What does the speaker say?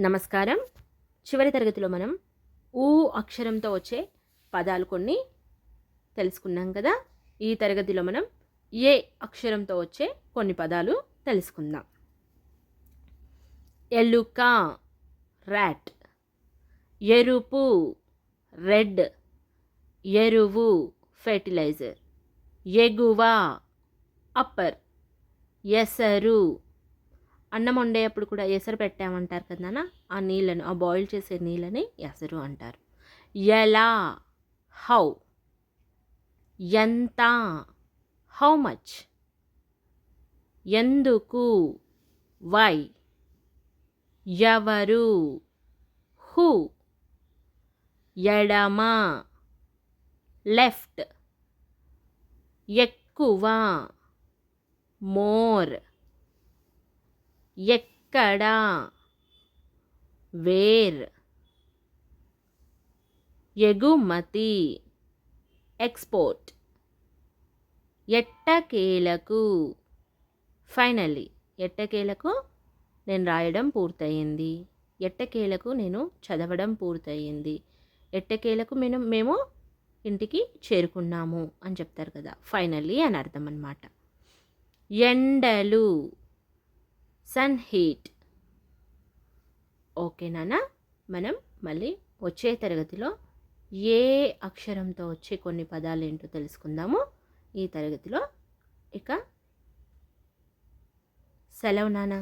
నమస్కారం. చివరి తరగతిలో మనం ఊ అక్షరంతో వచ్చే పదాలు కొన్ని తెలుసుకున్నాం కదా? ఈ తరగతిలో మనం ఏ అక్షరంతో వచ్చే కొన్ని పదాలు తెలుసుకుందాం. ఎలుక ర్యాట్ ఎరుపు రెడ్ ఎరువు ఫెర్టిలైజర్ ఎగువ అప్పర్ ఎసరు అన్నం వండేటప్పుడు కూడా ఎసరు పెట్టామంటారు కదా ఆ నీళ్ళను ఆ బాయిల్ చేసే నీళ్ళని ఎసరు అంటారు. ఎలా? హౌ ఎంత? హౌ మచ్ ఎందుకు? వై ఎవరు? హూ ఎడమ? లెఫ్ట్ ఎక్కువ? మోర్ ఎక్కడ? వేర్. ఎగుమతి. ఎక్స్పోర్ట్. ఎట్టకేలకు? ఫైనల్లీ ఎట్టకేలకు? నేను రాయడం పూర్తయింది. ఎట్టకేలకు నేను చదవడం పూర్తయింది. ఎట్టకేలకు మేము మేము ఇంటికి చేరుకున్నాము అని చెప్తారు కదా. ఫైనల్లీ అని అర్థం అన్నమాట ఎండలు. Sun heat. ఓకేనా మనం మళ్ళీ వచ్చే తరగతిలో ఏ అక్షరంతో వచ్చే కొన్ని పదాలు ఏంటో తెలుసుకుందాము. ఈ తరగతిలో ఇక సెలవు నానా